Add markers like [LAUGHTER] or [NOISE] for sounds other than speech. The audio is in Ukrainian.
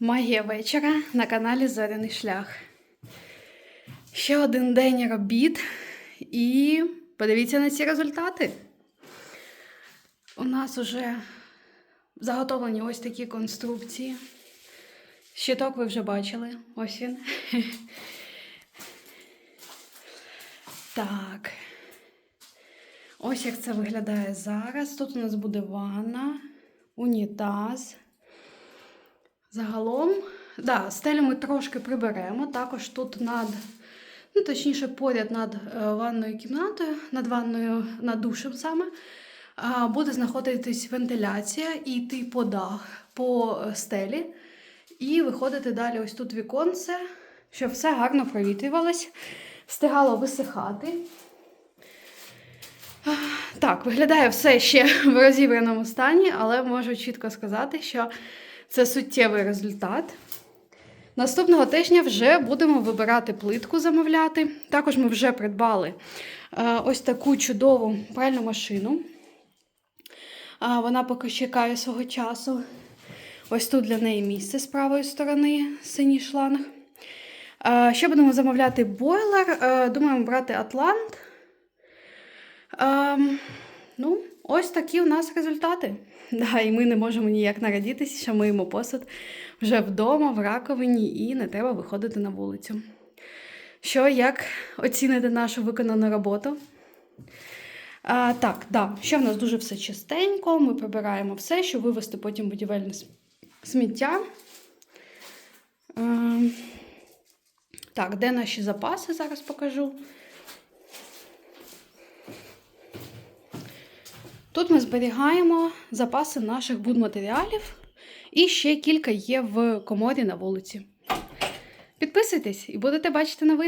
Магія вечора на каналі Зоряний Шлях. Ще один день робіт, і подивіться на ці результати. У нас вже заготовлені ось такі конструкції. Щиток ви вже бачили. Ось він. [LAUGHS] Так. Ось як це виглядає зараз. Тут у нас буде ванна, унітаз. Загалом, да, стелю ми трошки приберемо. Також тут над, ну точніше, поряд над е, ванною кімнатою, над ванною, над душем саме, буде знаходитись вентиляція і йти по дах, по е, стелі, і виходити далі ось тут віконце, щоб все гарно провітрювалось, встигало висихати. Так, виглядає все ще [LAUGHS] в розібраному стані, але можу чітко сказати, що це суттєвий результат. Наступного тижня вже будемо вибирати плитку замовляти. Також ми вже придбали е, ось таку чудову пральну машину. Вона поки чекає свого часу. Ось тут для неї місце з правої сторони, синій шланг. Ще будемо замовляти бойлер. Е, Думаємо брати Атлант. Ем, ну, ось такі у нас результати. [LAUGHS] Да, і ми не можемо ніяк нарадітися, що миємо посуд вже вдома, в раковині, і не треба виходити на вулицю. Що, як оціните нашу виконану роботу? А, так, да, ще в нас дуже все чистенько. Ми прибираємо все, щоб вивести потім будівельне сміття. Ем, так, де наші запаси? Зараз покажу. Тут ми зберігаємо запаси наших будматеріалів, і ще кілька є в коморі на вулиці. Підписуйтесь і будете бачити новини.